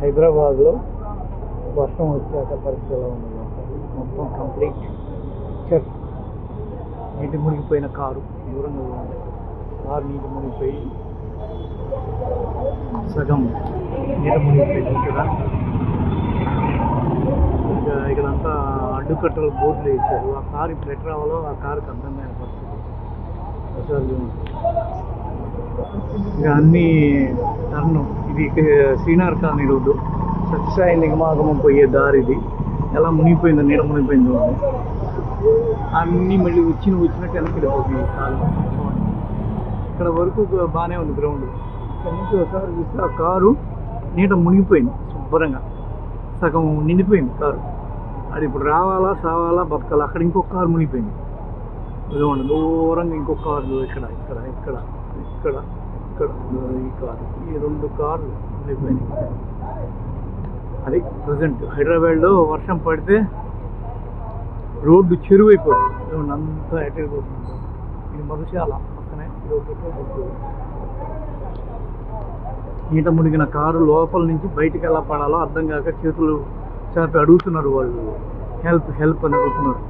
హైదరాబాద్లో వర్షం వచ్చాక పరిస్థితి ఎలా ఉంది. మొత్తం కంప్లీట్ చెక్. నీటి మునిగిపోయిన కారు దూరంగా ఉంది. కారు నీటి మునిగిపోయి సగం నీట మునిగిపోయింది ఇక్కడ. ఇంకా ఇక్కడంతా అడ్డుకట్టలు బోర్డులు వేసారు ఆ కారు ఇప్పుడు ఎట్లా రావాలో ఆ కారుకి అర్థమైన పరిస్థితి. అసలు ఇక అన్నీ టర్న్ ఇది శ్రీనగర్ కాలనీ రోడ్డు. సత్యసాయి నిగమాగమం పోయే దారి ఇది. ఎలా మునిగిపోయిందో నీడ మునిగిపోయిందో అన్నీ మళ్ళీ వచ్చిన వచ్చినట్టు వెనక్కి వెళ్ళిపోతుంది కాలు. ఇక్కడ వరకు బాగానే ఉంది గ్రౌండ్ ఇక్కడ నుంచి ఒకసారి చూస్తే ఆ కారు నీట మునిగిపోయింది శుభ్రంగా. సగం నిండిపోయింది కారు. అది ఇప్పుడు రావాలా సావాలా బతకాలా? అక్కడ ఇంకొక కారు మునిగిపోయింది. ఇదిగోండి దూరంగా ఇంకొక కారు ఇక్కడ ఇక్కడ ఇక్కడ ఇక్కడ. ఇక్కడ ఈ కారు ఈ రెండు కార్లు మునిగిపోయినాయి అది ప్రజెంట్. హైదరాబాద్లో వర్షం పడితే రోడ్డు చెరువు అయిపోతుంది అంతా ఎటైపోతుంది ఇది మధుశాల పక్కనే రోడ్డు ఒకటి మునిగిన కారు లోపల నుంచి బయటికి ఎలా పడాలో అర్థం కాక చేతులు చాపి అడుగుతున్నారు వాళ్ళు. హెల్ప్ హెల్ప్ అని అడుగుతున్నారు.